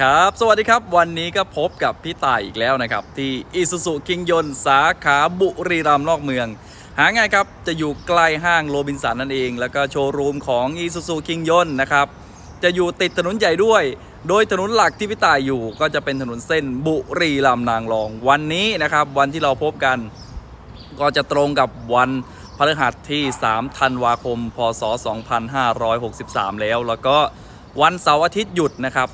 ครับ สวัสดีครับ วันนี้ก็พบกับพี่ต่ายอีกแล้วนะครับ ที่อิสุสุคิงยนสาขาบุรีรัมย์นอกเมือง หาง่ายครับ จะอยู่ใกล้ห้างโรบินสันนั่นเอง แล้วก็โชว์รูมของอิสุสุคิงยนนะครับ จะอยู่ติดถนนใหญ่ด้วย โดยถนนหลักที่พี่ต่ายอยู่ ก็จะเป็นถนนเส้นบุรีรัมย์นางรอง วันนี้นะครับ วันที่เราพบกัน ก็จะตรงกับวันพฤหัสที่ 3 ธันวาคม พศ 2563 แล้ว แล้วก็วันเสาร์อาทิตย์หยุดนะครับ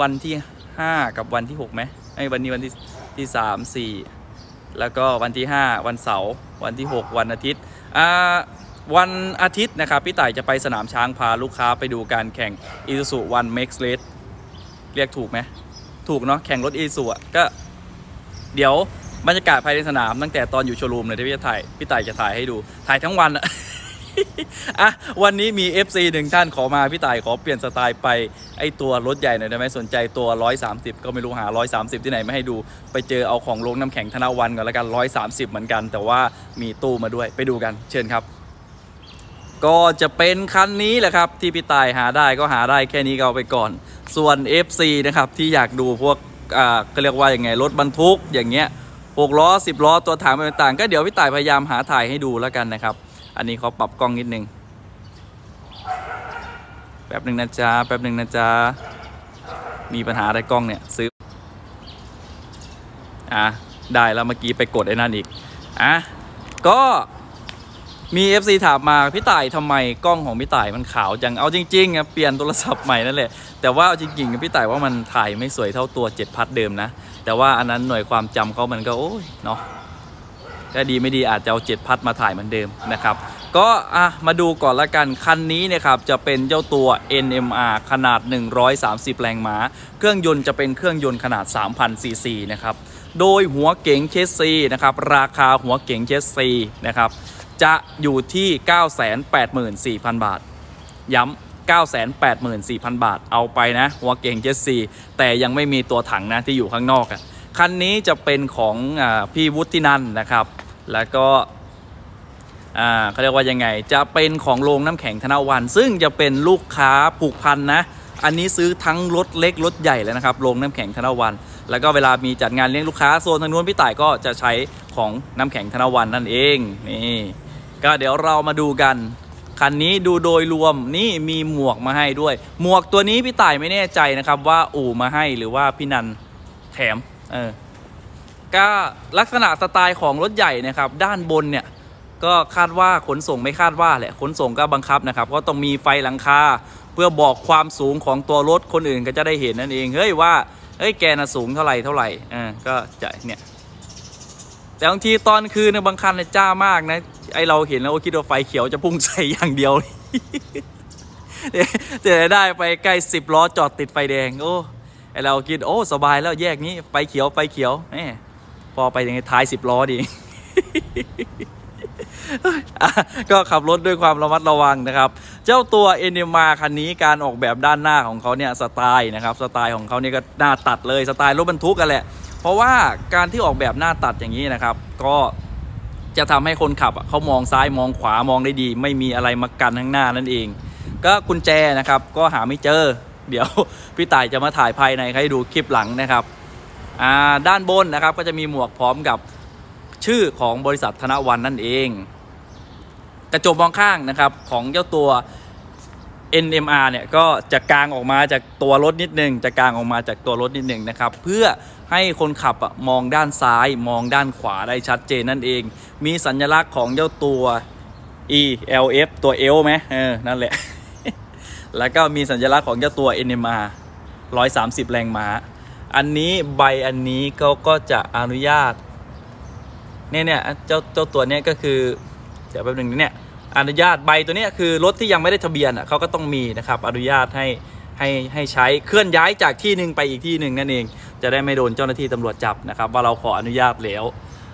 วันที่ 5 กับวันที่6ไหมไอ้วันนี้วันที่ที่3 4แล้วก็วันที่ 5 วันเสาร์วันที่ 6 วันอาทิตย์อ่าวันอาทิตย์นะครับพี่ต่ายจะไปสนามช้างพาลูกค้าไปดูการแข่ง i s u z u One Max Race เรียกถูกไหมถูกเนาะแข่งรถ i s u z u ก็เดี๋ยวบรรยากาศภายในสนามตั้งแต่ตอนอยู่โชว์รูมเลยที่พี่จะถ่ายพี่ต่ายจะถ่ายให้ดูถ่ายทั้งวันอะ อะวันนี้มี FC หนึ่งท่านขอมา พี่ต่ายขอเปลี่ยนสไตล์ไปไอตัวรถใหญ่หน่อยได้ไหมสนใจตัว 130 ก็ไม่รู้หา 130 ที่ไหนไม่ให้ดู ไปเจอเอาของลงน้ำแข็งธนวันก่อนแล้วกัน 130 เหมือนกัน แต่ว่ามีตู้มาด้วยไปดูกัน เชิญครับก็จะเป็นคันนี้แหละครับ ที่พี่ตายหาได้ก็หาได้แค่นี้ก็เอาไปก่อน ส่วน FC นะครับ ที่อยากดูพวกอ่าก็เรียกว่าอย่างไงรถบรรทุกอย่างเงี้ยหกล้อสิบล้อตัวถังต่างๆ ก็เดี๋ยวพี่ตายพยายามหาถ่ายให้ดูแล้วกันนะครับ อันนี้เขาปรับกล้องนิดนึงแป๊บหนึ่งนะจ๊ะแป๊บหนึ่งนะจ๊ะมีปัญหาอะไรกล้องเนี่ยซื้ออะได้แล้วเมื่อกี้ไปกดไอ้นั่นอีกอะก็มี FC ถามมาพี่ต่ายทำไมกล้องของพี่ต่ายมันขาวจังเอาจริงๆอะเปลี่ยนโทรศัพท์ใหม่นั่นแหละแต่ว่าเอาจริงๆพี่ต่ายว่ามันถ่ายไม่สวยเท่าตัว7พัดเดิมนะ แต่ว่าอันนั้นหน่วยความจำเขามันก็โอ้ยเนาะ ก็ดีไม่ดีอาจจะเอา7พัดมาถ่ายเหมือนเดิมนะครับ ก็อะมาดูก่อนละกัน คันนี้เนะครับจะเป็นเจ้าตัว NMR ขนาด 130 แรงม้า เครื่องยนต์จะเป็นเครื่องยนต์ขนาด 3,000ซีซีนะครับ โดยหัวเก๋งเชสซีนะครับราคาหัวเก๋งเชสซีนะครับจะอยู่ที่ 984,000 บาท ย้ำ984,000 บาทเอาไปนะ หัวเก่งเจสซีแต่ยังไม่มีตัวถังนะที่อยู่ข้างนอกอะ่ะคันนี้จะเป็นของอพี่วุฒินันนะครับ แล้วก็อ่าเขาเรียกว่ายังไง จะเป็นของโรงน้ำแข็งธนวัน ซึ่งจะเป็นลูกค้าผูกพันนะ อันนี้ซื้อทั้งรถเล็กรถใหญ่เลยนะครับโรงน้ำแข็งธนวัน แล้วก็เวลามีจัดงานเลี้ยงลูกค้าโซนทางนู้นพี่ต่ายก็จะใช้ของน้ำแข็งธนวันนั่นเองนี่ก็เดี๋ยวเรามาดูกันคันนี้ดูโดยรวมนี่มีหมวกมาให้ด้วย หมวกตัวนี้พี่ต่ายไม่แน่ใจนะครับว่าอู่มาให้หรือว่าพี่นันแถมเออ ก็ลักษณะสไตล์ของรถใหญ่นะครับ ด้านบนเนี่ยก็คาดว่าขนส่งไม่คาดว่าแหละขนส่งก็บังคับนะครับ ก็ต้องมีไฟหลังคาเพื่อบอกความสูงของตัวรถคนอื่นก็จะได้เห็นนั่นเองเฮ้ยว่าเฮ้ยแกน่ะสูงเท่าไหร่เท่าไหร่อ่าก็จะเนี่ยแต่บางทีตอนคืนเนี่ยบางคันเนี่ยจ้ามากนะไอเราเห็นแล้วคิดว่าไฟเขียวจะพุ่งใส่อย่างเดียวแต่แต่ได้ไปใกล้สิบล้อจอดติดไฟแดงโอ้ไอเราคิดโอ้สบายแล้วแยกนี้ไฟเขียวไฟเขียวแหม พอไปยังไงท้ายสิบล้อดี ก็ขับรถด้วยความระมัดระวังนะครับ เจ้าตัว n m r คันนี้การออกแบบด้านหน้าของเขาเนี่ยสไตล์นะครับ สไตล์ของเขาเนี่ยก็หน้าตัดเลยสไตล์รถบรรทุกกันแหละ เพราะว่าการที่ออกแบบหน้าตัดอย่างนี้นะครับ ก็จะทำให้คนขับเขามองซ้ายมองขวามองได้ดี ไม่มีอะไรมากันข้างหน้านั่นเอง ก็กุญแจนะครับ ก็หาไม่เจอ เดี๋ยวพี่ต่ายจะมาถ่ายภายในให้ดูคลิปหลังนะครับ ด้านบนนะครับก็จะมีหมวกพร้อมกับชื่อของบริษัทธนวันนั่นเอง กระจกมองข้างนะครับของเจ้าตัว NMR เนี่ยก็จะกางออกมาจากตัวรถนิดนึงจะกางออกมาจากตัวรถนิดนึงนะครับ เพื่อให้คนขับมองด้านซ้ายมองด้านขวาได้ชัดเจนนั่นเอง มีสัญลักษณ์ของเจ้าตัว ELF ตัว L ไหมเออนั่นแหละ แล้วก็มีสัญลักษณ์ของเจ้าตัว NMR 130 แรงม้า อันนี้ใบอันนี้เขาก็จะอนุญาตเนี่ยเนี่ยเจ้าเจ้าตัวเนี้ยก็คือเดี๋ยวแป๊บหนึงนะเนี่ยอนุญาตใบตัวเนี้ยคือรถที่ยังไม่ได้ทะเบียนอะเขาก็ต้องมีนะครับอนุญาตให้ให้ให้ใช้เคลื่อนย้ายจากที่หนึ่งไปอีกที่หนึ่งนั่นเอง จะได้ไม่โดนเจ้าหน้าที่ตำรวจจับนะครับ ว่าเราขออนุญาตแล้ว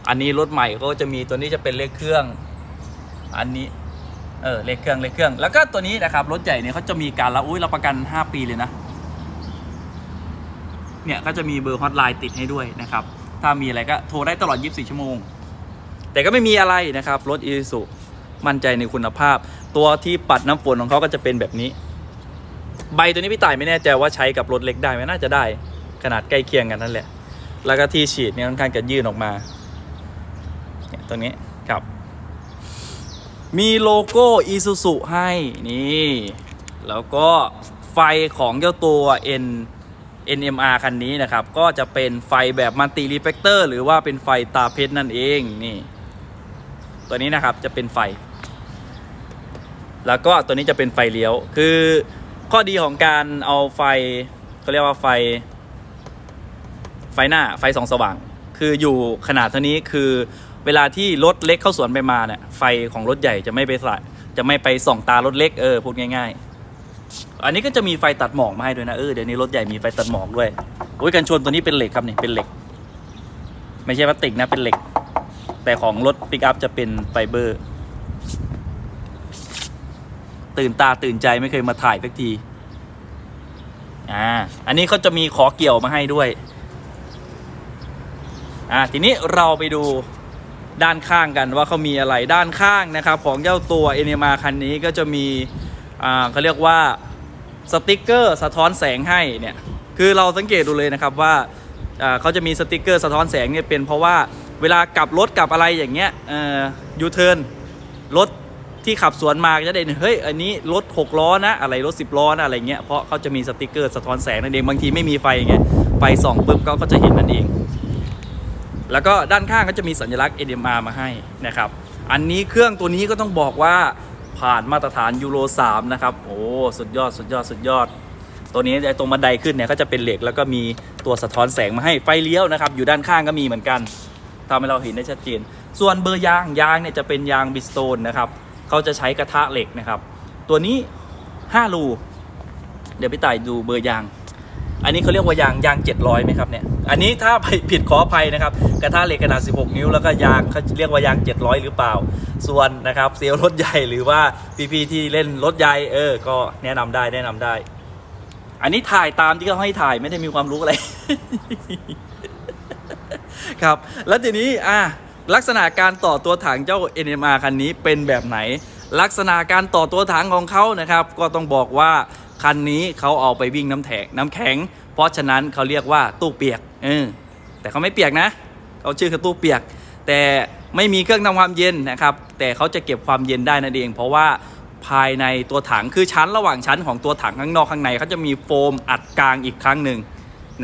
อันนี้รถใหม่เขาก็จะมีตัวนี้จะเป็นเลขเครื่อง อันนี้เออเลขเครื่องเลขเครื่อง แล้วก็ตัวนี้นะครับรถใหญ่เนี่ยเขาจะมีการรับอุ้ยเรับประกัน 5 ปีเลยนะ เนี่ยก็จะมีเบอร์ฮอตไลน์ติดให้ด้วยนะครับ ถ้ามีอะไรก็โทรได้ตลอด 24 ชั่วโมง แต่ก็ไม่มีอะไรนะครับ รถอีซูมั่นใจในคุณภาพ ตัวที่ปัดน้ำฝนของเขาก็จะเป็นแบบนี้ ใบตัวนี้พี่ต่ายไม่แน่ใจว่าใช้กับรถเล็กได้ไหมน่าจะได้ ขนาดใกล้เคียงกันนั่นแหละ แล้วก็ที่ฉีดเนี่ยค่อนข้างจะยื่นออกมาเนี่ยตัวนี้ครับ มีโลโก้ Isuzu ให้นี่ แล้วก็ไฟของเจ้าตัว N NMR คันนี้นะครับ ก็จะเป็นไฟแบบมัลติรีเฟกเตอร์หรือว่าเป็นไฟตาเพชรนั่นเองนี่ ตัวนี้นะครับจะเป็นไฟ แล้วก็ตัวนี้จะเป็นไฟเลี้ยว คือข้อดีของการเอาไฟเขาเรียกว่าไฟ ไฟหน้าไฟสองสว่าง คืออยู่ขนาดเท่านี้คือเวลาที่รถเล็กเข้าสวนไปมาเนี่ยไฟของรถใหญ่จะไม่ไปส่จะไม่ไปส่องตารถเล็กเออพูดง่าย ๆ อันนี้ก็จะมีไฟตัดหมอกมาให้ด้วยนะเออเดี๋ยวนี้รถใหญ่มีไฟตัดหมอกด้วยโอ้ยกันชนตัวนี้เป็นเหล็กครับนี่เป็นเหล็ก ไม่ใช่พลาสติกนะเป็นเหล็ก แต่ของรถปิกอัพจะเป็นไฟเบอร์ ตื่นตาตื่นใจไม่เคยมาถ่ายสักทีอ่าอันนี้เขาจะมีขอเกี่ยวมาให้ด้วยอ่าทีนี้เราไปดูด้านข้างกันว่าเขามีอะไรด้านข้างนะครับ ของเจ้าตัว n m r คันนี้ก็จะมี เขาเรียกว่าสติกเกอร์สะท้อนแสงให้เนี่ยคือเราสังเกตดูเลยนะครับว่าเขาจะมีสติกเกอร์สะท้อนแสงเนี่ยเป็นเพราะว่าเวลากลับรถกลับอะไรอย่างเงี้ยอยูเทิร์นรถที่ขับสวนมาจะได้เห็นเฮ้ยอันนี้รถ6ล้อนะอะไรรถ10ล้อนะอะไรเงี้ยเพราะเขาจะมีสติกเกอร์สะท้อนแสงนั่นเองบางทีไม่มีไฟอย่างเงี้ยไฟส่องปุ๊บก็ก็จะเห็นนั่นเอง แล้วก็ด้านข้างก็จะมีสัญลักษณ์ NMR มาให้นะครับอันนี้เครื่องตัวนี้ก็ต้องบอกว่า ผ่านมาตรฐานยูโร3นะครับโอ้สุดยอดสุดยอดสุดยอด ตัวนี้ไอตรงบันไดขึ้นเนี่ยก็จะเป็นเหล็กแล้วก็มีตัวสะท้อนแสงมาให้ไฟเลี้ยวนะครับ อยู่ด้านข้างก็มีเหมือนกันทำให้เราเห็นได้ชัดเจน ส่วนเบอร์ยางยางเนี่ยจะเป็นยางบิสโตนนะครับเขาจะใช้กระทะเหล็กนะครับ ตัวนี้5รูเดี๋ยวพี่ต่ายดูเบอร์ยาง อันนี้เขาเรียกว่ายางยาง 700ไหมครับเนี่ย อันนี้ถ้าผิดขออภัยนะครับ กระทะเหล็กขนาด 16 นิ้วแล้วก็ยางเขาเรียกว่ายาง 700 หรือเปล่า ส่วนนะครับเซลล์รถใหญ่หรือว่าพี่ๆที่เล่นรถใหญ่เออ ก็แนะนำได้แนะนำได้ อันนี้ถ่ายตามที่เขาให้ถ่ายไม่ได้มีความรู้อะไร ครับ แล้วทีนี้อะลักษณะการต่อตัวถังเจ้า NMR คันนี้เป็นแบบไหน ลักษณะการต่อตัวถังของเขานะครับ ก็ต้องบอกว่า คันนี้เขาเอาไปวิ่งน้ำแข็งน้ำแข็ง เพราะฉะนั้นเขาเรียกว่าตู้เปียกเออแต่เขาไม่เปียกนะเขาชื่อคือตู้เปียก แต่ไม่มีเครื่องทำความเย็นนะครับ แต่เขาจะเก็บความเย็นได้นั่นเอง เพราะว่าภายในตัวถังคือชั้นระหว่างชั้นของตัวถังข้างนอกข้างในเขาจะมีโฟมอัดกลางอีกครั้งหนึ่ง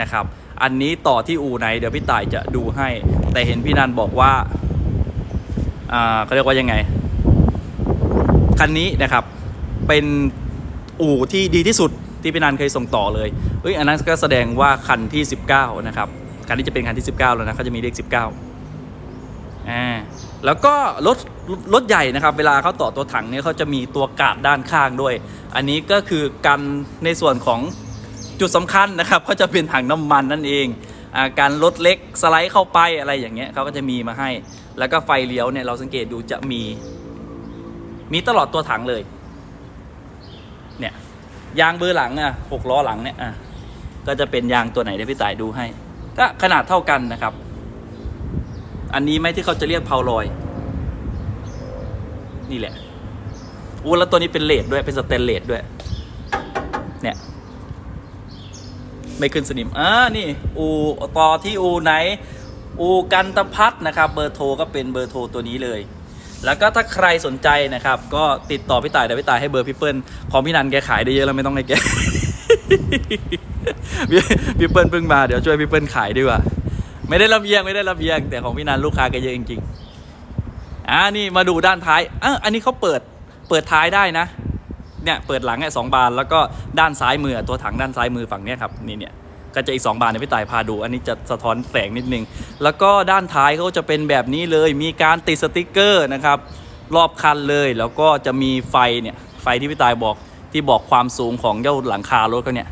นะครับ อันนี้ต่อที่อู่ไหนเดี๋ยวพี่ต่ายจะดูให้ แต่เห็นพี่นันบอกว่าเขาเรียกว่ายังไงคันนี้นะครับเป็น อู่ที่ดีที่สุดที่พี่นันเคยส่งต่อเลยเอ้ยอันนั้นก็แสดงว่าคันที่ 19 นะครับ คันนี้จะเป็นคันที่ 19 แล้วนะเขาจะมีเลข 19อ่าแล้วก็รถรถใหญ่นะครับ เวลาเขาต่อตัวถังเนี่ยเขาจะมีตัวกาดด้านข้างด้วย อันนี้ก็คือกันในส่วนของจุดสำคัญนะครับเขาจะเป็นถังน้ำมันนั่นเองอการรถเล็กสไลด์เข้าไปอะไรอย่างเงี้ยเขาก็จะมีมาให้ แล้วก็ไฟเลี้ยวเนี่ยเราสังเกตดูจะมี มีตลอดตัวถังเลย ยางเบอร์หลังอะหกล้อหลังเนี่ยอะก็จะเป็นยางตัวไหนเดี๋ยวพี่ต่ายดูให้ ก็ขนาดเท่ากันนะครับ อันนี้ไหมที่เขาจะเรียกเพาลอย นี่แหละอู้แล้วตัวนี้เป็นเลดด้วยเป็นสเตนเลสด้วย เนี่ย ไม่ขึ้นสนิมอ่านี่ อูต่อที่อูไหน อูกันตพัฒน์นะครับ เบอร์โทรก็เป็นเบอร์โทรตัวนี้เลย แล้วก็ถ้าใครสนใจนะครับ ก็ติดต่อพี่ต่ายเดี๋ยวพี่ต่ายให้เบอร์พี่เปิ้ลของพี่นันแกขายได้เยอะแล้วไม่ต้องให้แกพี่เปิ้ลเพิ่งมาเดี๋ยวช่วยพี่เปิ้ลขายดีกว่าไม่ได้ลำเอียงไม่ได้ลำเอียง แต่ของพี่นันลูกค้าแกเยอะจริงๆอ่านี่มาดูด้านท้ายอะอันนี้เขาเปิดเปิดท้ายได้นะเนี่ยเปิดหลังเนี่ยสองบานแล้วก็ด้านซ้ายมือตัวถังด้านซ้ายมือฝั่งเนี้ยครับนี่เนี่ย ก็จะอีก 2 บานเนี่ยพี่ต่ายพาดู อันนี้จะสะท้อนแสงนิดนึง แล้วก็ด้านท้ายเขาจะเป็นแบบนี้เลย มีการติดสติกเกอร์นะครับ รอบคันเลย แล้วก็จะมีไฟเนี่ย ไฟที่พี่ตายบอกที่บอกความสูงของเจ้าหลังคารถเขาเนี่ย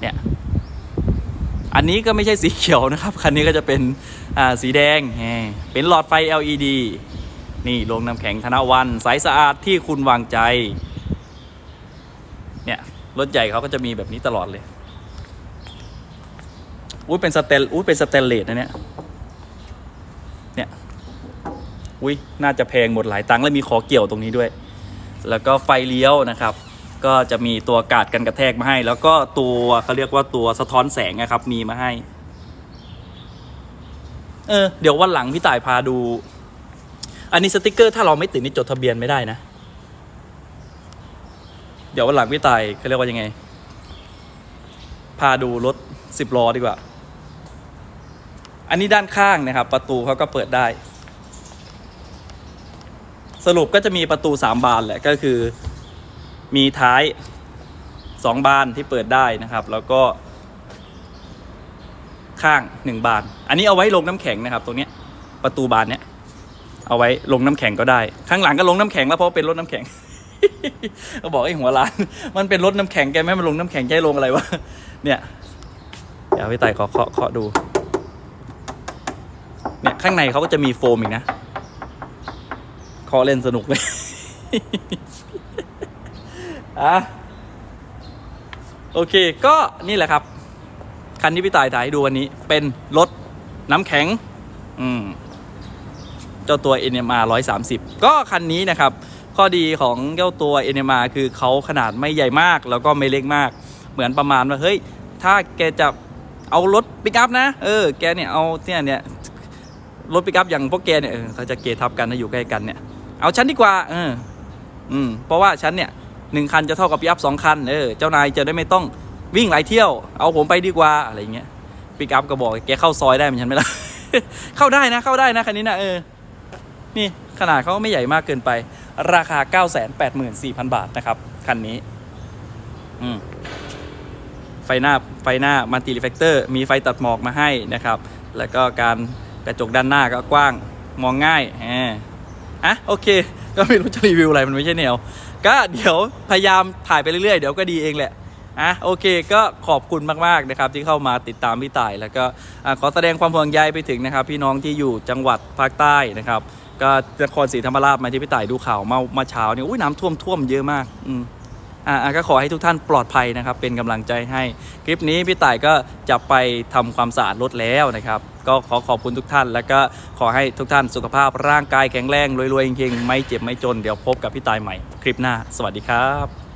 เนี่ย อันนี้ก็ไม่ใช่สีเขียวนะครับ คันนี้ก็จะเป็นอ่าสีแดง เป็นหลอดไฟ LED นี่โรงน้ำแข็งธนวันใสสะอาดที่คุณวางใจ เนี่ยรถใหญ่เขาก็จะมีแบบนี้ตลอดเลย อุ้ยเป็นสเตนอุ้ยเป็นสเตนเลสนะเนี่ยเนี่ยอุ้ยน่าจะแพงหมดหลายตังค์แล้วมีขอเกี่ยวตรงนี้ด้วย แล้วก็ไฟเลี้ยวนะครับ ก็จะมีตัวกาดกันกระแทกมาให้ แล้วก็ตัวเขาเรียกว่าตัวสะท้อนแสงนะครับ มีมาให้ เออ เดี๋ยววันหลังพี่ต่ายพาดู อันนี้สติกเกอร์ถ้าเราไม่ติดนี่จดทะเบียนไม่ได้นะ เดี๋ยววันหลังพี่ต่ายเขาเรียกว่ายังไง พาดูรถสิบล้อดีกว่า อันนี้ด้านข้างนะครับ ประตูเขาก็เปิดได้ สรุปก็จะมีประตูสามบานแหละก็คือ มีท้ายสองบานที่เปิดได้นะครับ แล้วก็ ข้างหนึ่งบาน อันนี้เอาไว้ลงน้ำแข็งนะครับ ตรงนี้ประตูบานเนี้ยเอาไว้ลงน้ำแข็งก็ได้ ข้างหลังก็ลงน้ำแข็งแล้วเพราะเป็นรถน้ำแข็งก็บอกไอ้หัวร้าน มันเป็นรถน้ำแข็งแกไม่มันลงน้ำแข็งแกให้ลงอะไรวะเนี่ยเดี๋ยวพี่ไต่ขอเคาะเคาะดู เนี่ยข้างในเขาก็จะมีโฟมอีกนะคาะเล่นสนุกเลยอะโอเคก็นี่แหละครับ คันที่พี่ต่ายถ่ายให้ดูวันนี้ เป็นรถน้ำแข็ง อืม เจ้าตัว NMR 130 ก็คันนี้นะครับ ข้อดีของเจ้าตัว NMR คือเขาขนาดไม่ใหญ่มาก แล้วก็ไม่เล็กมาก เหมือนประมาณว่า เฮ้ย ถ้าแกจะเอารถปิกอัพนะ เออ แกเนี่ย เอาเนี่ยเนี่ย รถปิกอัพอย่างพวกแกเนี่ยเขาจะเกทับกันนะอยู่ใกล้กันเนี่ยเอาฉันดีกว่าเอออืมเพราะว่าฉันเนี่ยหนึ่งคันจะเท่ากับปิกอัพสองคันเออเจ้านายจะได้ไม่ต้องวิ่งหลายเที่ยว เอาผมไปดีกว่าอะไรเงี้ยปิกอัพก็บอกแกเข้าซอยได้เหมือนฉันไหมล่ะเข้าได้นะเข้าได้นะคันนี้นะเออนี่ขนาดเขาไม่ใหญ่มากเกินไป ราคา 984,000 บาทนะครับ คันนี้ อืมไฟหน้าไฟหน้ามัลติรีเฟกเตอร์ มีไฟตัดหมอกมาให้นะครับ แล้วก็การ กระจกด้านหน้าก็กว้างมองง่ายอะโอเค ก็ไม่รู้จะรีวิวอะไรมันไม่ใช่แนว ก็เดี๋ยวพยายามถ่ายไปเรื่อยๆ เดี๋ยวก็ดีเองแหละอะโอเคก็ขอบคุณมากๆนะครับที่เข้ามาติดตามพี่ต่าย แล้วก็ขอแสดงความห่วงใยไปถึงนะครับ พี่น้องที่อยู่จังหวัดภาคใต้นะครับ ก็นครศรีธรรมราชมาที่พี่ต่ายดูข่าวเมามาเช้าเนี่ยอุ้ยน้ำท่วมท่วมเยอะมากอืม อ่าก็ขอให้ทุกท่านปลอดภัยนะครับ เป็นกำลังใจให้คลิปนี้พี่ต่ายก็จะไปทำความสะอาดรถแล้วนะครับก็ขอขอบคุณทุกท่าน แล้วก็ขอให้ทุกท่านสุขภาพร่างกายแข็งแรงรวยๆจริงๆไม่เจ็บไม่จนเดี๋ยวพบกับพี่ตายใหม่ คลิปหน้า สวัสดีครับ